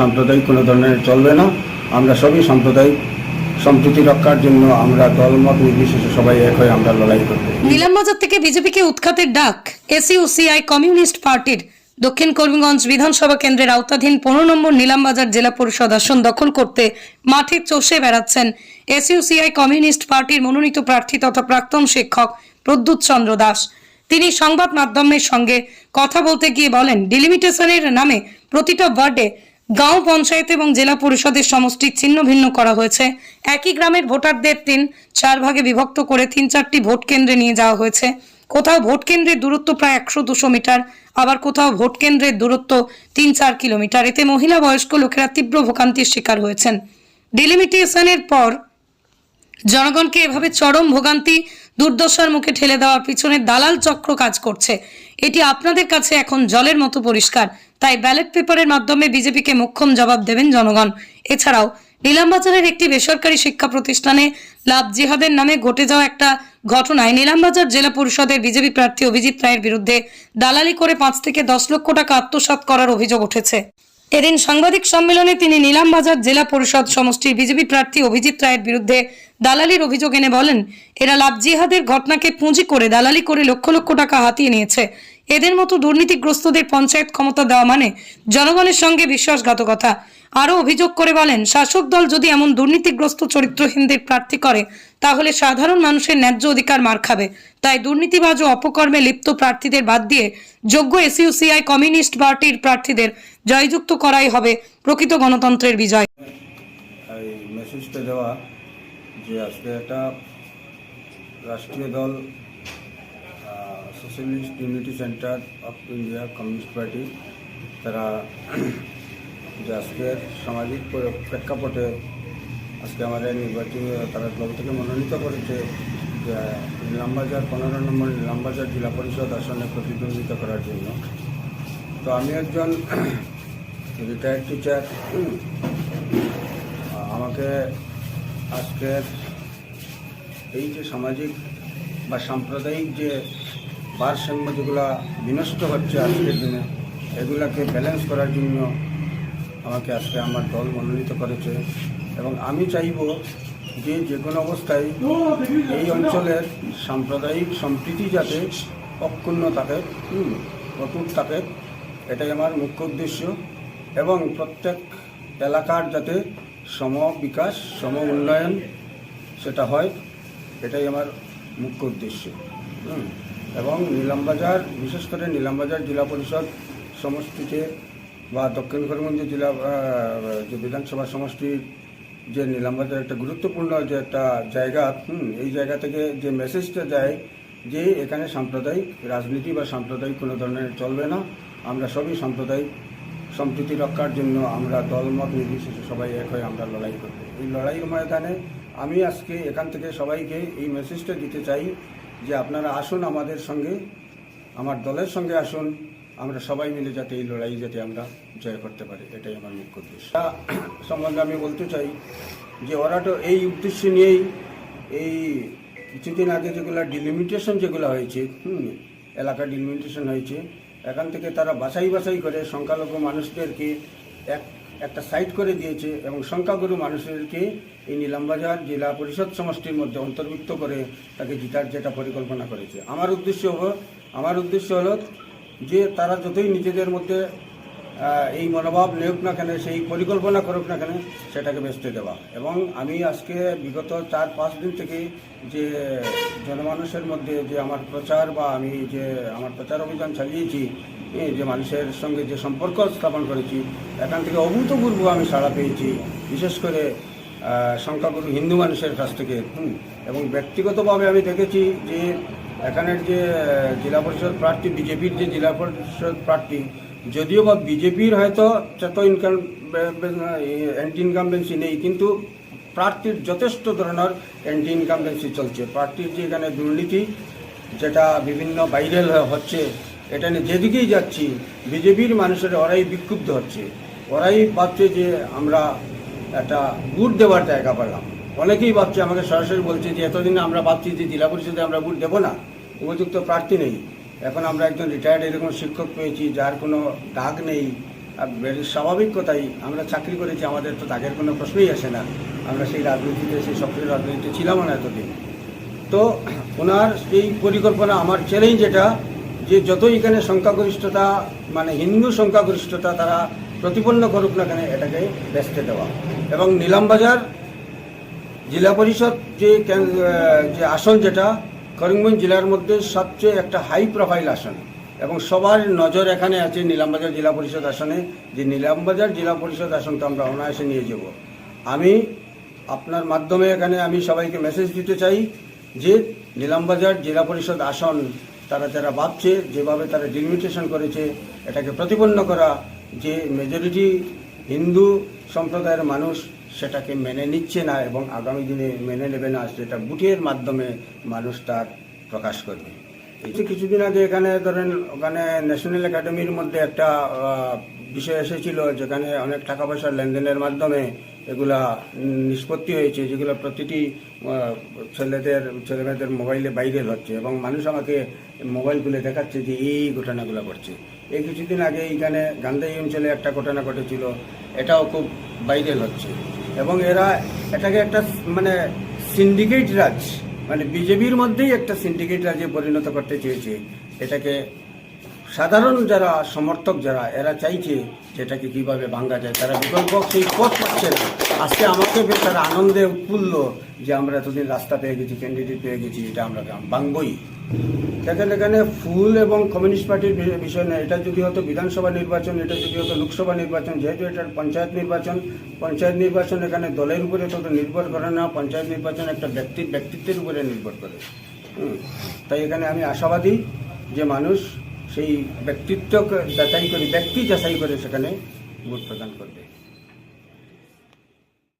সাম্প্রদায়িক কোনো ধরনের চলবে না। আমরা সবই সাম্প্রদায়িক। সম্প্রীতি রক্ষার জন্য আমরা দলমত নির্বিশেষে সবাই এক হয়ে আমরা লড়াই করব নিলামবাজার থেকে বিজেপিকে উৎখাতের ডাক এসইউসিআই কমিউনিস্ট পার্টির দক্ষিণ করিমগঞ্জ বিধানসভা কেন্দ্রের আওতাধীন পনেরো নম্বর নিলামবাজার জেলা পরিষদ আসন দখল করতে মাঠে চষে বেড়াচ্ছেন এসইউসিআই কমিউনিস্ট পার্টির মনোনীত প্রার্থী তথা প্রাক্তন শিক্ষক প্রদ্যুৎ চন্দ্র দাস। তিনি সংবাদ মাধ্যমের সঙ্গে কথা বলতে গিয়ে বলেন ডিলিমিটেশনের নামে প্রতিটা ওয়ার্ডে গাঁও পঞ্চায়েত এবং জেলা পরিষদের সমষ্টি ছিন্ন ভিন্ন করা হয়েছে। একই গ্রামের ভোটারদের তিন, চার ভাগে বিভক্ত করে তিন চারটি ভোট কেন্দ্রে নিয়ে যাওয়া হয়েছে। কোথাও ভোট কেন্দ্রের দূরত্ব প্রায় একশো দুশো মিটার, আবার কোথাও ভোট কেন্দ্রের দূরত্ব তিন চার কিলোমিটার। এতে মহিলা বয়স্ক লোকেরা তীব্র ভোগান্তির শিকার হয়েছেন। ডিলিমিটেশনের পর জনগণকে এভাবে চরম ভোগান্তি, দুর্দশার মুখে ঠেলে দেওয়ার পিছনে দালাল চক্র কাজ করছে। এটি আপনাদের কাছে এখন জলের মতো পরিষ্কার। তাই ব্যালট পেপারের মাধ্যমে বিজেপিকে মোক্ষম জবাব দেবেন জনগণ। এছাড়াও, নিলামবাজারের একটি বেসরকারি শিক্ষা প্রতিষ্ঠানে লাভ জিহাদের নামে ঘটে যাওয়া একটা ঘটনায় নিলামবাজার জেলা পরিষদের বিজেপি প্রার্থী অভিজিৎ রায়ের বিরুদ্ধে দালালি করে পাঁচ থেকে দশ লক্ষ টাকা আত্মসাত করার অভিযোগ উঠেছে। এদিন সাংবাদিক সম্মেলনে তিনি নিলামবাজার জেলা পরিষদ সমষ্টির বিজেপি প্রার্থী অভিজিৎ রায়ের বিরুদ্ধে দালালির অভিযোগ এনে বলেন, এরা লাভ জিহাদের ঘটনাকে পুঁজি করে দালালি করে লক্ষ লক্ষ টাকা হাতিয়ে নিয়েছে। এদের মতো দুর্নীতিগ্রস্তদের পঞ্চায়েত ক্ষমতা দেওয়া মানে জনগণের সঙ্গে বিশ্বাসঘাতকতা। আরও অভিযোগ করে বলেন, শাসক দল যদি এমন দুর্নীতিগ্রস্ত চরিত্রহীনদের প্রার্থী করে, তাহলে সাধারণ মানুষের ন্যায্য অধিকার মার খাবে। তাই দুর্নীতিবাজ ও অপকর্মে লিপ্ত প্রার্থীদের বাদ দিয়ে যোগ্য এসইউসিআই কমিউনিস্ট পার্টির প্রার্থীদের জয়যুক্ত করাই হবে প্রকৃত গণতন্ত্রের বিজয়। দেওয়া যে আজকে একটা রাষ্ট্রীয় দল Socialist Unity Centre of India Communist Party তারা যে আজকের সামাজিক প্রেক্ষাপটে আজকে আমাদের নির্বাচনী, তারা দল থেকে মনোনীত করেছে যে নিলামবাজার, পনেরো নম্বর নিলামবাজার জেলা পরিষদ আসনে প্রতিদ্বন্দ্বিতা করার জন্য। তো আমি একজন রিটায়ার্ড টিচার আমাকে আজকের এই যে সামাজিক বা সাম্প্রদায়িক যে ভারসাম্য যেগুলা বিনষ্ট হচ্ছে আজকের দিনে, এগুলাকে ব্যালেন্স করার জন্য আমাকে আজকে আমার দল মনোনীত করেছে। এবং আমি চাইব যে যে কোনো অবস্থায় এই অঞ্চলের সাম্প্রদায়িক সম্প্রীতি যাতে অক্ষুণ্ণ থাকে অটুট থাকে, এটাই আমার মুখ্য উদ্দেশ্য। এবং প্রত্যেক এলাকার যাতে সম বিকাশ সম উন্নয়ন সেটা হয় এটাই আমার মুখ্য উদ্দেশ্য। এবং নিলামবাজার বিশেষ করে নিলামবাজার জেলা পরিষদ সমষ্টিতে বা দক্ষিণ করিমগঞ্জ জেলা যে বিধানসভা সমষ্টির যে নিলামবাজার একটা গুরুত্বপূর্ণ যে একটা জায়গা হুম, এই জায়গা থেকে যে মেসেজটা যায় যে এখানে সাম্প্রদায়িক রাজনীতি বা সাম্প্রদায়িক কোনো ধরনের চলবে না আমরা সবই সাম্প্রদায়িক সম্প্রীতি রক্ষার জন্য আমরা দলমত নির্বিশেষে সবাই এক হয়ে আমরা লড়াই করব। এই লড়াইয়ের ময়দানে আমি আজকে এখান থেকে সবাইকে এই মেসেজটা দিতে চাই যে আপনারা আসুন আমাদের সঙ্গে, আমার দলের সঙ্গে আসুন, আমরা সবাই মিলে যাতে এই লড়াই যাতে আমরা জয় করতে পারি, এটাই আমার মুখ্য উদ্দেশ্য। সম্বন্ধে আমি বলতে চাই যে ওরা তো এই উদ্দেশ্য নিয়েই এই কিছুদিন আগে যেগুলো ডিলিমিটেশন যেগুলো হয়েছে, হুম, এলাকা ডিলিমিটেশন হয়েছে এখান থেকে তারা বাছাই বাছাই করে সংখ্যালঘু মানুষদেরকে এক, একটা সাইড করে দিয়েছে এবং সংখ্যাগুরু মানুষদেরকে এই নীলামবাজার জেলা পরিষদ সমষ্টির মধ্যে অন্তর্ভুক্ত করে তাকে জিতার যেটা পরিকল্পনা করেছে। আমার উদ্দেশ্য হলো, আমার উদ্দেশ্য হল যে তারা যতই নিজেদের মধ্যে এই মনোভাব নেওক না কেন, সেই পরিকল্পনা করুক না কেন, সেটাকে বেচতে দেওয়া। এবং আমি আজকে বিগত চার, পাঁচ দিন থেকে যে জনমানুষের মধ্যে যে আমার প্রচার বা আমি যে আমার প্রচার অভিযান চালিয়েছি যে মানুষের সঙ্গে যে সম্পর্ক স্থাপন করেছি, এখান থেকে অভূতপূর্ব আমি সাড়া পেয়েছি, বিশেষ করে সংখ্যাগুরু হিন্দু মানুষের কাছ থেকে এবং ব্যক্তিগতভাবে আমি দেখেছি যে এখানের যে জেলা পরিষদ প্রার্থী, বিজেপির যে জেলা পরিষদ প্রার্থী যদিও বা বিজেপির হয়তো যত ইনকাম অ্যান্টি ইনকামবেন্সি নেই, কিন্তু প্রার্থীর যথেষ্ট ধরনের অ্যান্টি ইনকামবেন্সি চলছে। প্রার্থীর যে এখানে দুর্নীতি যেটা বিভিন্ন ভাইরাল হচ্ছে, এটা নিয়ে যেদিকেই যাচ্ছি, বিজেপির মানুষের ওরাই বিক্ষুব্ধ হচ্ছে। ওরাই ভাবছে যে আমরা একটা বুট দেওয়ার জায়গা পেলাম। অনেকেই ভাবছে, আমাকে সরাসরি বলছে যে, এতদিন আমরা ভাবছি যে জেলা পরিষদে আমরা বুট দেবো না। উপযুক্ত প্রার্থী নেই। এখন আমরা একজন রিটায়ার্ড এরকম শিক্ষক পেয়েছি, যার কোনো দাগ নেই। আর স্বাভাবিক কথাই, আমরা চাকরি করেছি, আমাদের তো তাগের কোনো প্রশ্নই আসে না। আমরা সেই রাজনীতিতে, সেই সক্রিয় রাজনীতিতে ছিলাম না এতদিন। তো ওনার এই পরিকল্পনা আমার চ্যালেঞ্জ এটা যে যতই এখানে সংখ্যাগরিষ্ঠতা মানে হিন্দু সংখ্যাগরিষ্ঠতা তারা প্রতিপন্ন করুক না কেন, এটাকে ব্যস্ত দেওয়া। এবং নিলামবাজার, জেলা পরিষদ যে যে আসন যেটা করিমগঞ্জ জেলার মধ্যে সবচেয়ে একটা হাই প্রোফাইল আসন এবং সবার নজর এখানে আছে নীলামবাজার জেলা পরিষদ আসনে। যে নীলামবাজার জেলা পরিষদ আসন তো আমরা অনায়াসে নিয়ে যাব। আমি আপনার মাধ্যমে এখানে আমি সবাইকে মেসেজ দিতে চাই যে নীলামবাজার জেলা পরিষদ আসন তারা যারা ভাবছে, যেভাবে তারা ডিলিমিটেশন করেছে, এটাকে প্রতিপন্ন করা যে মেজরিটি হিন্দু সম্প্রদায়ের মানুষ সেটাকে মেনে নিচ্ছে না এবং আগামী দিনে মেনে নেবে না সেটা বুটের মাধ্যমে মানুষ তার প্রকাশ করবে। যে কিছুদিন আগে এখানে ধরেন ওখানে ন্যাশনাল একাডেমির মধ্যে একটা বিষয় এসেছিল যেখানে অনেক টাকা পয়সার লেনদেনের মাধ্যমে এগুলা নিষ্পত্তি হয়েছে, যেগুলো প্রতিটি ছেলেদের, ছেলেমেয়েদের মোবাইলে ভাইরাল হচ্ছে এবং মানুষ আমাকে মোবাইল খুলে দেখাচ্ছে যে এই ঘটনাগুলো ঘটছে। এই কিছুদিন আগে এইখানে গান্ধাই অঞ্চলে একটা ঘটনা ঘটেছিল, এটাও খুব ভাইরাল হচ্ছে। এবং এরা এটাকে একটা মানে সিন্ডিকেট রাজ মানে বিজেপির মধ্যেই একটা সিন্ডিকেট রাজে পরিণত করতে চেয়েছে। এটাকে সাধারণ যারা সমর্থক যারা, এরা চাইছে যেটাকে কীভাবে ভাঙ্গা যায়, তারা বিকল্প সেই পথ পাচ্ছে না। আজকে আমাকে বেশ তারা আনন্দে উৎফুল্ল যে আমরা এতদিন রাস্তা পেয়ে গেছি ক্যান্ডিডেট পেয়ে গেছি, এটা আমরা ভাঙবই দেখেন এখানে ফুল এবং কমিউনিস্ট পার্টির বিষয় না এটা যদি হতো বিধানসভা নির্বাচন, এটা যদি হতো লোকসভা নির্বাচন, যেহেতু এটা পঞ্চায়েত নির্বাচন পঞ্চায়েত নির্বাচন এখানে দলের উপরে তত নির্ভর করে না, পঞ্চায়েত নির্বাচন একটা ব্যক্তির ব্যক্তিত্বের উপরে নির্ভর করে। তাই এখানে আমি আশাবাদী যে মানুষ সেই ব্যক্তিত্ব যাচাই করে, ব্যক্তি যাচাই করে সেখানে ভোট প্রদান করবে।